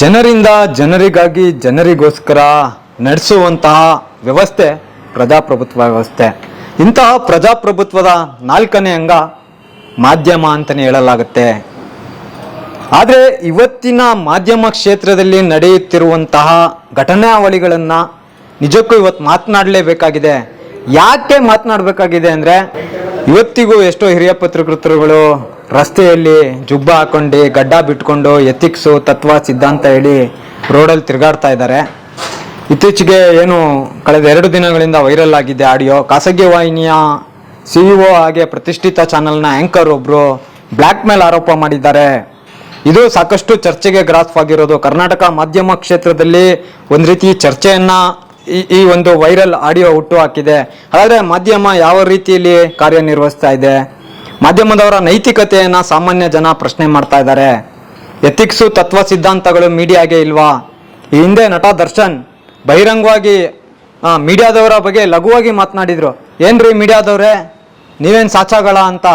ಜನರಿಂದ ಜನರಿಗಾಗಿ ಜನರಿಗೋಸ್ಕರ ನಡೆಸುವಂತಹ ವ್ಯವಸ್ಥೆ, ಪ್ರಜಾಪ್ರಭುತ್ವ ವ್ಯವಸ್ಥೆ. ಇಂತಹ ಪ್ರಜಾಪ್ರಭುತ್ವದ ನಾಲ್ಕನೇ ಅಂಗ ಮಾಧ್ಯಮ ಅಂತಲೇ ಹೇಳಲಾಗುತ್ತೆ. ಆದರೆ ಇವತ್ತಿನ ಮಾಧ್ಯಮ ಕ್ಷೇತ್ರದಲ್ಲಿ ನಡೆಯುತ್ತಿರುವಂತಹ ಘಟನಾವಳಿಗಳನ್ನು ನಿಜಕ್ಕೂ ಇವತ್ತು ಮಾತನಾಡಲೇಬೇಕಾಗಿದೆ. ಯಾಕೆ ಮಾತನಾಡಬೇಕಾಗಿದೆ ಅಂದರೆ ಇವತ್ತಿಗೂ ಎಷ್ಟೋ ಹಿರಿಯ ಪತ್ರಕರ್ತರುಗಳು ರಸ್ತೆಯಲ್ಲಿ ಜುಬ್ಬ ಹಾಕೊಂಡು, ಗಡ್ಡ ಬಿಟ್ಕೊಂಡು ಎಥಿಕ್ಸು, ತತ್ವ, ಸಿದ್ಧಾಂತ ಹೇಳಿ ರೋಡಲ್ಲಿ ತಿರುಗಾಡ್ತಾ ಇದ್ದಾರೆ. ಇತ್ತೀಚೆಗೆ ಏನು ಕಳೆದ ಎರಡು ದಿನಗಳಿಂದ ವೈರಲ್ ಆಗಿದೆ ಆಡಿಯೋ. ಖಾಸಗಿ ವಾಹಿನಿಯ ಸಿ ಇ ಒ ಹಾಗೆ ಪ್ರತಿಷ್ಠಿತ ಚಾನೆಲ್ನ ಆಂಕರ್ ಒಬ್ಬರು ಬ್ಲ್ಯಾಕ್ ಮೇಲ್ ಆರೋಪ ಮಾಡಿದ್ದಾರೆ. ಇದು ಸಾಕಷ್ಟು ಚರ್ಚೆಗೆ ಗ್ರಾಸವಾಗಿರೋದು ಕರ್ನಾಟಕ ಮಾಧ್ಯಮ ಕ್ಷೇತ್ರದಲ್ಲಿ ಒಂದು ರೀತಿ ಚರ್ಚೆಯನ್ನ ಈ ಈ ಒಂದು ವೈರಲ್ ಆಡಿಯೋ ಹುಟ್ಟು ಹಾಕಿದೆ. ಹಾಗಾದ್ರೆ ಮಾಧ್ಯಮ ಯಾವ ರೀತಿಯಲ್ಲಿ ಕಾರ್ಯನಿರ್ವಹಿಸ್ತಾ ಇದೆ? ಮಾಧ್ಯಮದವರ ನೈತಿಕತೆಯನ್ನ ಸಾಮಾನ್ಯ ಜನ ಪ್ರಶ್ನೆ ಮಾಡ್ತಾ ಇದ್ದಾರೆ. ಎಥಿಕ್ಸು, ತತ್ವ ಸಿದ್ಧಾಂತಗಳು ಮೀಡಿಯಾಗೆ ಇಲ್ವಾ? ಈ ಹಿಂದೆ ನಟ ದರ್ಶನ್ ಬಹಿರಂಗವಾಗಿ ಮೀಡಿಯಾದವರ ಬಗ್ಗೆ ಲಘುವಾಗಿ ಮಾತನಾಡಿದ್ರು. ಏನ್ರಿ ಮೀಡಿಯಾದವರೇ? ನೀವೇನು ಸಾಚಾಗಳ ಅಂತ.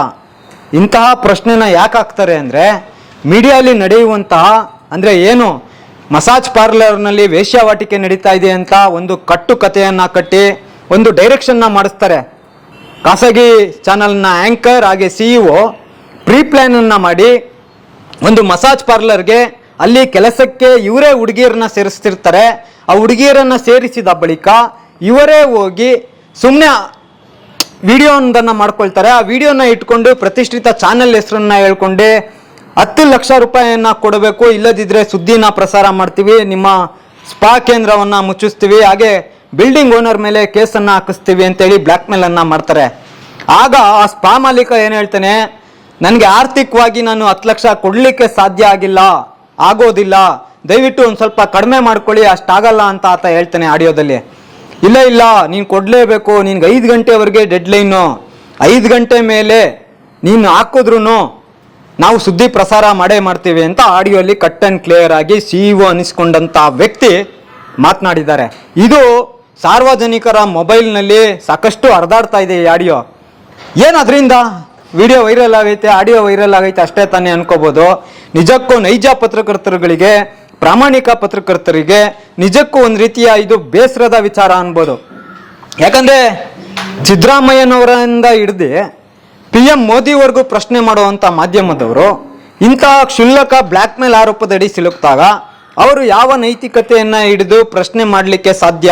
ಇಂತಹ ಪ್ರಶ್ನೆನ ಯಾಕೆ ಹಾಕ್ತಾರೆ ಅಂದರೆ ಮೀಡಿಯಾಲಿ ನಡೆಯುವಂತಹ, ಅಂದರೆ ಏನು, ಮಸಾಜ್ ಪಾರ್ಲರ್ನಲ್ಲಿ ವೇಶ್ಯಾವಾಟಿಕೆ ನಡೀತಾ ಇದೆ ಅಂತ ಒಂದು ಕಟ್ಟು ಕಥೆಯನ್ನು ಕಟ್ಟಿ, ಒಂದು ಡೈರೆಕ್ಷನ್ನ ಮಾಡಿಸ್ತಾರೆ. ಖಾಸಗಿ ಚಾನಲ್ನ ಆ್ಯಂಕರ್ ಹಾಗೆ ಸಿ ಇ ಒ ಪ್ರೀ ಪ್ಲ್ಯಾನನ್ನು ಮಾಡಿ ಒಂದು ಮಸಾಜ್ ಪಾರ್ಲರ್ಗೆ ಅಲ್ಲಿ ಕೆಲಸಕ್ಕೆ ಇವರೇ ಹುಡುಗಿಯರನ್ನ ಸೇರಿಸ್ತಿರ್ತಾರೆ. ಆ ಹುಡುಗಿಯರನ್ನು ಸೇರಿಸಿದ ಬಳಿಕ ಇವರೇ ಹೋಗಿ ಸುಮ್ಮನೆ ವಿಡಿಯೋವೊಂದನ್ನ ಮಾಡ್ಕೊಳ್ತಾರೆ. ಆ ವಿಡಿಯೋನ ಇಟ್ಕೊಂಡು ಪ್ರತಿಷ್ಠಿತ ಚಾನೆಲ್ ಹೆಸರನ್ನ ಹೇಳ್ಕೊಂಡು. ಹತ್ತು ಲಕ್ಷ ರೂಪಾಯಿಯನ್ನು ಕೊಡಬೇಕು ಇಲ್ಲದಿದ್ದರೆ ಸುದ್ದಿನ ಪ್ರಸಾರ ಮಾಡ್ತೀವಿ, ನಿಮ್ಮ ಸ್ಪಾ ಕೇಂದ್ರವನ್ನು ಮುಚ್ಚಿಸ್ತೀವಿ. ಹಾಗೆ ಬಿಲ್ಡಿಂಗ್ ಓನರ್ ಮೇಲೆ ಕೇಸನ್ನ ಹಾಕಿಸ್ತೀವಿ ಅಂತೇಳಿ ಬ್ಲ್ಯಾಕ್ ಮೇಲ್ ಅನ್ನ ಮಾಡ್ತಾರೆ. ಆಗ ಆ ಸ್ಪಾ ಮಾಲೀಕ ಏನ್ ಹೇಳ್ತಾನೆ, ನನಗೆ ಆರ್ಥಿಕವಾಗಿ ನಾನು ಹತ್ತು ಲಕ್ಷ ಕೊಡ್ಲಿಕ್ಕೆ ಸಾಧ್ಯ ಆಗಿಲ್ಲ, ಆಗೋದಿಲ್ಲ. ದಯವಿಟ್ಟು ಒಂದು ಸ್ವಲ್ಪ ಕಡಿಮೆ ಮಾಡ್ಕೊಳ್ಳಿ, ಅಷ್ಟಾಗಲ್ಲ ಅಂತ ಆತ ಹೇಳ್ತಾನೆ ಆಡಿಯೋದಲ್ಲಿ. ಇಲ್ಲ ಇಲ್ಲ, ನೀನು ಕೊಡಲೇಬೇಕು, ನಿನ್ಗೆ ಐದು ಗಂಟೆವರೆಗೆ ಡೆಡ್ ಲೈನು ಐದು ಗಂಟೆ ಮೇಲೆ ನೀನು ಹಾಕಿದ್ರು ನಾವು ಸುದ್ದಿ ಪ್ರಸಾರ ಮಾಡೇ ಮಾಡ್ತೀವಿ ಅಂತ ಆಡಿಯೋಲಿ ಕಟ್ ಆ್ಯಂಡ್ ಕ್ಲಿಯರ್ ಆಗಿ ಸಿಇಒ ಅನಿಸ್ಕೊಂಡಂತ ವ್ಯಕ್ತಿ ಮಾತನಾಡಿದ್ದಾರೆ. ಇದು ಸಾರ್ವಜನಿಕರ ಮೊಬೈಲ್ನಲ್ಲಿ ಸಾಕಷ್ಟು ಹರಿದಾಡ್ತಾ ಇದೆ ಈ ಆಡಿಯೋ. ಏನು ಅದರಿಂದ? ವಿಡಿಯೋ ವೈರಲ್ ಆಗೈತೆ, ಆಡಿಯೋ ವೈರಲ್ ಆಗೈತೆ ಅಷ್ಟೇ ತಾನೇ ಅನ್ಕೋಬಹುದು ನಿಜಕ್ಕೂ ನೈಜ ಪತ್ರಕರ್ತರುಗಳಿಗೆ, ಪ್ರಾಮಾಣಿಕ ಪತ್ರಕರ್ತರಿಗೆ ನಿಜಕ್ಕೂ ಒಂದು ರೀತಿಯ ಇದು ಬೇಸರದ ವಿಚಾರ ಅನ್ಬೋದು. ಯಾಕಂದ್ರೆ ಸಿದ್ದರಾಮಯ್ಯನವರಿಂದ ಹಿಡ್ದು ಪಿ ಎಂ ಮೋದಿವರೆಗೂ ಪ್ರಶ್ನೆ ಮಾಡುವಂತ ಮಾಧ್ಯಮದವರು ಇಂತಹ ಕ್ಷುಲ್ಲಕ ಬ್ಲ್ಯಾಕ್ ಮೇಲ್ ಆರೋಪದಡಿ ಸಿಲುಕ್ತಾಗ ಅವರು ಯಾವ ನೈತಿಕತೆಯನ್ನ ಹಿಡಿದು ಪ್ರಶ್ನೆ ಮಾಡಲಿಕ್ಕೆ ಸಾಧ್ಯ?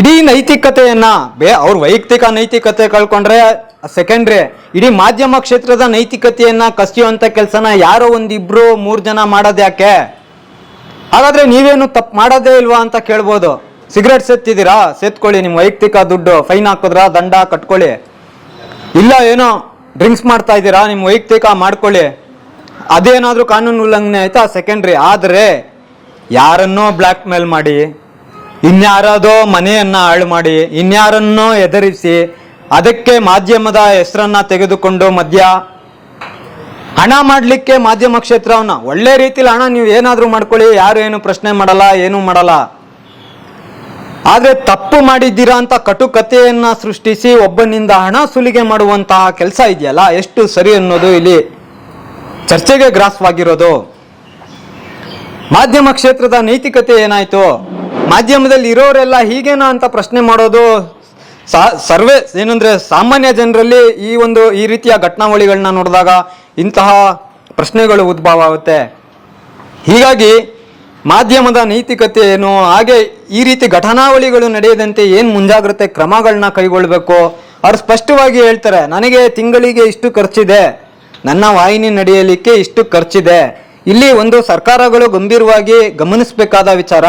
ಇಡೀ ನೈತಿಕತೆಯನ್ನ ಬೇ, ಅವ್ರ ವೈಯಕ್ತಿಕ ನೈತಿಕತೆ ಕಳ್ಕೊಂಡ್ರೆ ಸೆಕೆಂಡ್ರಿ ಇಡೀ ಮಾಧ್ಯಮ ಕ್ಷೇತ್ರದ ನೈತಿಕತೆಯನ್ನ ಕಸಿಯುವಂತ ಕೆಲಸನ ಯಾರೋ ಒಂದಿಬ್ರು ಮೂರ್ ಜನ ಮಾಡೋದ್ ಯಾಕೆ? ಹಾಗಾದ್ರೆ ನೀವೇನು ತಪ್ಪು ಮಾಡೋದೇ ಇಲ್ವಾ ಅಂತ ಕೇಳ್ಬೋದು. ಸಿಗರೆಟ್ ಸೇತ್ತಿದ್ದೀರಾ? ಸೇತ್ಕೊಳ್ಳಿ ನಿಮ್ಮ ವೈಯಕ್ತಿಕ ದುಡ್ಡು. ಫೈನ್ ಹಾಕಿದ್ರ, ದಂಡ ಕಟ್ಕೊಳ್ಳಿ. ಇಲ್ಲ ಏನೋ ಡ್ರಿಂಕ್ಸ್ ಮಾಡ್ತಾ ಇದ್ದೀರಾ? ನಿಮ್ಮ ವೈಯಕ್ತಿಕ ಮಾಡ್ಕೊಳ್ಳಿ. ಅದೇನಾದ್ರೂ ಕಾನೂನು ಉಲ್ಲಂಘನೆ ಆಯ್ತಾ ಸೆಕೆಂಡ್ರಿ ಆದರೆ ಯಾರನ್ನೋ ಬ್ಲ್ಯಾಕ್ ಮೇಲ್ ಮಾಡಿ ಇನ್ಯಾರದೋ ಮನೆಯನ್ನ ಹಾಳು ಮಾಡಿ, ಇನ್ಯಾರನ್ನೋ ಎದುರಿಸಿ, ಅದಕ್ಕೆ ಮಾಧ್ಯಮದ ಹೆಸರನ್ನ ತೆಗೆದುಕೊಂಡು ಮಧ್ಯ ಹಣ ಮಾಡಲಿಕ್ಕೆ ಮಾಧ್ಯಮ ಕ್ಷೇತ್ರವನ್ನ ಒಳ್ಳೆ ರೀತಿಲಿ ಹಣ ನೀವು ಏನಾದರೂ ಮಾಡ್ಕೊಳ್ಳಿ, ಯಾರು ಏನು ಪ್ರಶ್ನೆ ಮಾಡಲ್ಲ, ಏನು ಮಾಡಲ್ಲ. ಆದ್ರೆ ತಪ್ಪು ಮಾಡಿದ್ದೀರಾ ಅಂತ ಕಟುಕತೆಯನ್ನ ಸೃಷ್ಟಿಸಿ ಒಬ್ಬನಿಂದ ಹಣ ಸುಲಿಗೆ ಮಾಡುವಂತಹ ಕೆಲಸ ಇದೆಯಲ್ಲ, ಎಷ್ಟು ಸರಿ ಅನ್ನೋದು ಇಲ್ಲಿ ಚರ್ಚೆಗೆ ಗ್ರಾಸವಾಗಿರೋದು. ಮಾಧ್ಯಮ ಕ್ಷೇತ್ರದ ನೈತಿಕತೆ ಏನಾಯ್ತು? ಮಾಧ್ಯಮದಲ್ಲಿ ಇರೋರೆಲ್ಲ ಹೀಗೇನಾ ಅಂತ ಪ್ರಶ್ನೆ ಮಾಡೋದು? ಸಾ- ಸರ್ವೇ ಏನಂದ್ರೆ ಸಾಮಾನ್ಯ ಜನರಲ್ಲಿ ಈ ಒಂದು, ಈ ರೀತಿಯ ಘಟನಾವಳಿಗಳನ್ನ ನೋಡಿದಾಗ ಇಂತಹ ಪ್ರಶ್ನೆಗಳು ಉದ್ಭವ ಆಗುತ್ತೆ. ಹೀಗಾಗಿ ಮಾಧ್ಯಮದ ನೈತಿಕತೆ ಏನು, ಹಾಗೆ ಈ ರೀತಿ ಘಟನಾವಳಿಗಳು ನಡೆಯದಂತೆ ಏನು ಮುಂಜಾಗ್ರತೆ ಕ್ರಮಗಳನ್ನ ಕೈಗೊಳ್ಳಬೇಕು ಅವ್ರು ಸ್ಪಷ್ಟವಾಗಿ ಹೇಳ್ತಾರೆ, ನನಗೆ ತಿಂಗಳಿಗೆ ಇಷ್ಟು ಖರ್ಚಿದೆ, ನನ್ನ ವಾಹಿನಿ ನಡೆಯಲಿಕ್ಕೆ ಇಷ್ಟು ಖರ್ಚಿದೆ. ಇಲ್ಲಿ ಒಂದು ಸರ್ಕಾರಗಳು ಗಂಭೀರವಾಗಿ ಗಮನಿಸಬೇಕಾದ ವಿಚಾರ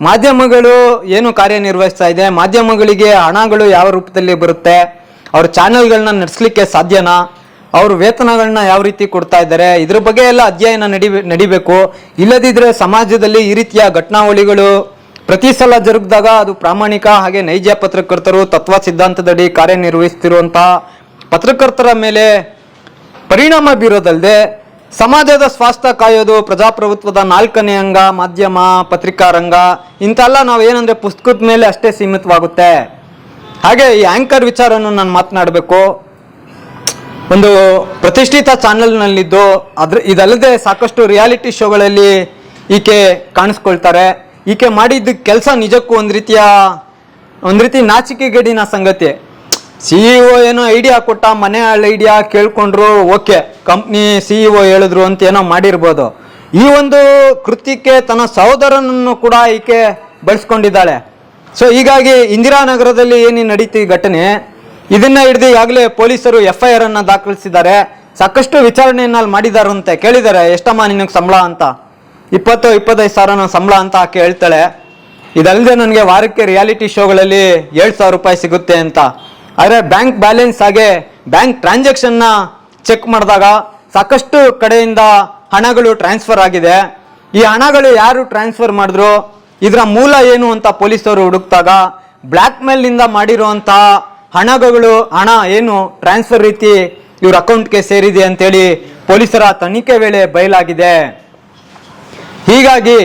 ಮಾಧ್ಯಮಗಳು ಏನು ಕಾರ್ಯನಿರ್ವಹಿಸ್ತಾ ಇದೆ? ಮಾಧ್ಯಮಗಳಿಗೆ ಹಣಗಳು ಯಾವ ರೂಪದಲ್ಲಿ ಬರುತ್ತೆ? ಅವ್ರ ಚಾನೆಲ್ಗಳನ್ನ ನಡೆಸಲಿಕ್ಕೆ ಸಾಧ್ಯನಾ? ಅವ್ರ ವೇತನಗಳನ್ನ ಯಾವ ರೀತಿ ಕೊಡ್ತಾ ಇದ್ದಾರೆ? ಇದ್ರ ಬಗ್ಗೆ ಎಲ್ಲ ಅಧ್ಯಯನ ನಡಿ, ನಡಿಬೇಕು. ಇಲ್ಲದಿದ್ರೆ ಸಮಾಜದಲ್ಲಿ ಈ ರೀತಿಯ ಘಟನಾವಳಿಗಳು ಪ್ರತಿ ಸಲ ಜರುಗಿದಾಗ ಅದು ಪ್ರಾಮಾಣಿಕ ಹಾಗೆ ನೈಜ ಪತ್ರಕರ್ತರು ತತ್ವ ಸಿದ್ಧಾಂತದಡಿ ಕಾರ್ಯನಿರ್ವಹಿಸ್ತಿರುವಂತಹ ಪತ್ರಕರ್ತರ ಮೇಲೆ ಪರಿಣಾಮ ಬೀರೋದಲ್ಲದೆ ಸಮಾಜದ ಸ್ವಾಸ್ಥ್ಯ ಕಾಯೋದು, ಪ್ರಜಾಪ್ರಭುತ್ವದ ನಾಲ್ಕನೇ ಅಂಗ, ಮಾಧ್ಯಮ ಪತ್ರಿಕಾ ರಂಗ ಇಂತೆಲ್ಲ ನಾವು ಏನಂದ್ರೆ ಪುಸ್ತಕದ ಮೇಲೆ ಅಷ್ಟೇ ಸೀಮಿತವಾಗುತ್ತೆ. ಹಾಗೆ ಈ ಆಂಕರ್ ವಿಚಾರವನ್ನು ನಾನು ಮಾತನಾಡಬೇಕು. ಒಂದು ಪ್ರತಿಷ್ಠಿತ ಚಾನೆಲ್ನಲ್ಲಿದ್ದು ಅದ್ರ ಇದಲ್ಲದೆ ಸಾಕಷ್ಟು ರಿಯಾಲಿಟಿ ಶೋಗಳಲ್ಲಿ ಈಕೆ ಕಾಣಿಸ್ಕೊಳ್ತಾರೆ. ಈಕೆ ಮಾಡಿದ್ದ ಕೆಲಸ ನಿಜಕ್ಕೂ ಒಂದು ರೀತಿಯ ಒಂದು ರೀತಿ ನಾಚಿಕೆಗೇಡಿನ ಸಂಗತಿ. ಸಿ ಇ ಒ ಏನೋ ಐಡಿಯಾ ಕೊಟ್ಟ, ಮನೆ ಐಡಿಯಾ ಕೇಳ್ಕೊಂಡ್ರು ಓಕೆ ಕಂಪ್ನಿ ಸಿಇಒ ಹೇಳಿದ್ರು ಅಂತ ಏನೋ ಮಾಡಿರ್ಬೋದು. ಈ ಒಂದು ಕೃತ್ಯಕ್ಕೆ ತನ್ನ ಸಹೋದರನನ್ನು ಕೂಡ ಈಕೆ ಬಳಸ್ಕೊಂಡಿದ್ದಾಳೆ. ಸೊ ಹೀಗಾಗಿ ಇಂದಿರಾನಗರದಲ್ಲಿ ಏನು ನಡೀತಿ ಘಟನೆ? ಇದನ್ನ ಹಿಡಿದು ಈಗಾಗಲೇ ಪೊಲೀಸರು ಎಫ್ ಐ ಆರ್ ಅನ್ನ ದಾಖಲಿಸಿದ್ದಾರೆ. ಸಾಕಷ್ಟು ವಿಚಾರಣೆಯನ್ನ ಮಾಡಿದಾರಂತೆ. ಕೇಳಿದ್ದಾರೆ ಎಷ್ಟಮ್ಮ ನಿನಗೆ ಸಂಬಳ ಅಂತ? ಇಪ್ಪತ್ತು, ಇಪ್ಪತ್ತೈದು ಸಾವಿರ ಸಂಬಳ ಅಂತ ಆಕೆ ಹೇಳ್ತಾಳೆ. ಇದಲ್ಲದೆ ನನಗೆ ವಾರಕ್ಕೆ ರಿಯಾಲಿಟಿ ಶೋಗಳಲ್ಲಿ ಏಳು ಸಾವಿರ ರೂಪಾಯಿ ಸಿಗುತ್ತೆ ಅಂತ. ಆದರೆ ಬ್ಯಾಂಕ್ ಬ್ಯಾಲೆನ್ಸ್ ಹಾಗೆ ಬ್ಯಾಂಕ್ ಟ್ರಾನ್ಸಾಕ್ಷನ್ನ ಚೆಕ್ ಮಾಡಿದಾಗ ಸಾಕಷ್ಟು ಕಡೆಯಿಂದ ಹಣಗಳು ಟ್ರಾನ್ಸ್ಫರ್ ಆಗಿದೆ. ಈ ಹಣಗಳು ಯಾರು ಟ್ರಾನ್ಸ್ಫರ್ ಮಾಡಿದ್ರು? ಇದರ ಮೂಲ ಏನು ಅಂತ ಪೊಲೀಸರು ಹುಡುಕ್ದಾಗ ಬ್ಲ್ಯಾಕ್ ಮೇಲ್ನಿಂದ ಮಾಡಿರುವಂತಹ ಹಣಗಳು, ಹಣ ಏನು ಟ್ರಾನ್ಸ್ಫರ್ ರೀತಿ ಇವ್ರ ಅಕೌಂಟ್ಗೆ ಸೇರಿದೆ ಅಂತೇಳಿ ಪೊಲೀಸರ ತನಿಖೆ ವೇಳೆ ಬಯಲಾಗಿದೆ. ಹೀಗಾಗಿ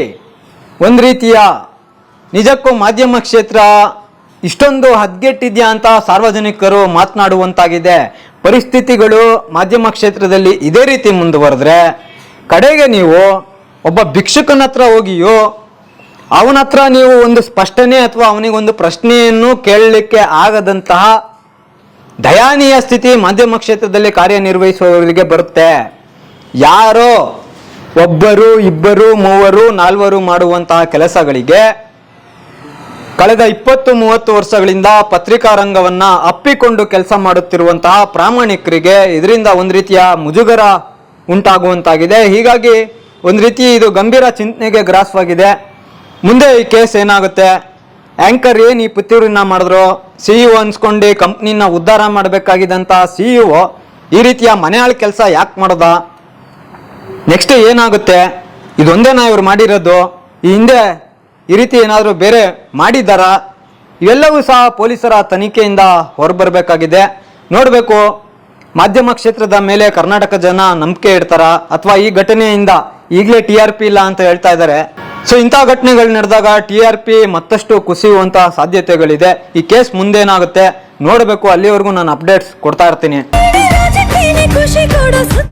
ಒಂದು ರೀತಿಯ ನಿಜಕ್ಕೂ ಮಾಧ್ಯಮ ಕ್ಷೇತ್ರ ಇಷ್ಟೊಂದು ಹದ್ಗೆಟ್ಟಿದ್ಯಾ ಅಂತ ಸಾರ್ವಜನಿಕರು ಮಾತನಾಡುವಂತಾಗಿದೆ. ಪರಿಸ್ಥಿತಿಗಳು ಮಾಧ್ಯಮ ಕ್ಷೇತ್ರದಲ್ಲಿ ಇದೇ ರೀತಿ ಮುಂದುವರೆದ್ರೆ, ಕಡೆಗೆ ನೀವು ಒಬ್ಬ ಭಿಕ್ಷುಕನ ಹತ್ರ ಹೋಗಿಯೋ, ಅವನ ಹತ್ರ ನೀವು ಒಂದು ಸ್ಪಷ್ಟನೆ ಅಥವಾ ಅವನಿಗೊಂದು ಪ್ರಶ್ನೆಯನ್ನು ಕೇಳಲಿಕ್ಕೆ ಆಗದಂತಹ ದಯಾನೀಯ ಸ್ಥಿತಿ ಮಾಧ್ಯಮ ಕ್ಷೇತ್ರದಲ್ಲಿ ಕಾರ್ಯನಿರ್ವಹಿಸುವವರಿಗೆ ಬರುತ್ತೆ. ಯಾರೋ ಒಬ್ಬರು, ಇಬ್ಬರು, ಮೂವರು, ನಾಲ್ವರು ಮಾಡುವಂತಹ ಕೆಲಸಗಳಿಗೆ ಕಳೆದ ಇಪ್ಪತ್ತು ಮೂವತ್ತು ವರ್ಷಗಳಿಂದ ಪತ್ರಿಕಾ ರಂಗವನ್ನ ಅಪ್ಪಿಕೊಂಡು ಕೆಲಸ ಮಾಡುತ್ತಿರುವಂತಹ ಪ್ರಾಮಾಣಿಕರಿಗೆ ಇದರಿಂದ ಒಂದು ರೀತಿಯ ಮುಜುಗರ ಉಂಟಾಗುವಂತಾಗಿದೆ. ಹೀಗಾಗಿ ಒಂದು ರೀತಿ ಇದು ಗಂಭೀರ ಚಿಂತನೆಗೆ ಗ್ರಾಸವಾಗಿದೆ. ಮುಂದೆ ಈ ಕೇಸ್ ಏನಾಗುತ್ತೆ? ಆಂಕರ್ ಏನು ಈ ಪುತ್ತೂರಿನ ಮಾಡಿದ್ರು? ಸಿ ಇ ಅನ್ಸ್ಕೊಂಡು ಕಂಪ್ನಿನ ಉದ್ಧಾರ ಮಾಡಬೇಕಾಗಿದ್ದಂಥ ಸಿ ಇ ಈ ರೀತಿಯ ಮನೆಯಾಳ ಕೆಲಸ ಯಾಕೆ ಮಾಡ್ದ? ನೆಕ್ಸ್ಟ್ ಏನಾಗುತ್ತೆ? ಇದೊಂದೇನಾ ಇವ್ರು ಮಾಡಿರೋದು? ಈ ಹಿಂದೆ ಈ ರೀತಿ ಏನಾದರೂ ಬೇರೆ ಮಾಡಿದ್ದಾರಾ? ಇವೆಲ್ಲವೂ ಸಹ ಪೊಲೀಸರ ತನಿಖೆಯಿಂದ ಹೊರಬರಬೇಕಾಗಿದೆ. ನೋಡಬೇಕು, ಮಾಧ್ಯಮ ಕ್ಷೇತ್ರದ ಮೇಲೆ ಕರ್ನಾಟಕ ಜನ ನಂಬಿಕೆ ಇಡ್ತಾರ? ಅಥವಾ ಈ ಘಟನೆಯಿಂದ ಈಗಲೇ ಟಿ ಆರ್ ಪಿ ಇಲ್ಲ ಅಂತ ಹೇಳ್ತಾ ಇದ್ದಾರೆ. ಸೊ ಇಂಥ ಘಟನೆಗಳು ನಡೆದಾಗ ಟಿ ಆರ್ ಪಿ ಮತ್ತಷ್ಟು ಕುಸಿಯುವಂತಹ ಸಾಧ್ಯತೆಗಳಿದೆ. ಈ ಕೇಸ್ ಮುಂದೇನಾಗುತ್ತೆ ನೋಡಬೇಕು, ಅಲ್ಲಿವರೆಗೂ ನಾನು ಅಪ್ಡೇಟ್ಸ್ ಕೊಡ್ತಾ ಇರ್ತೀನಿ.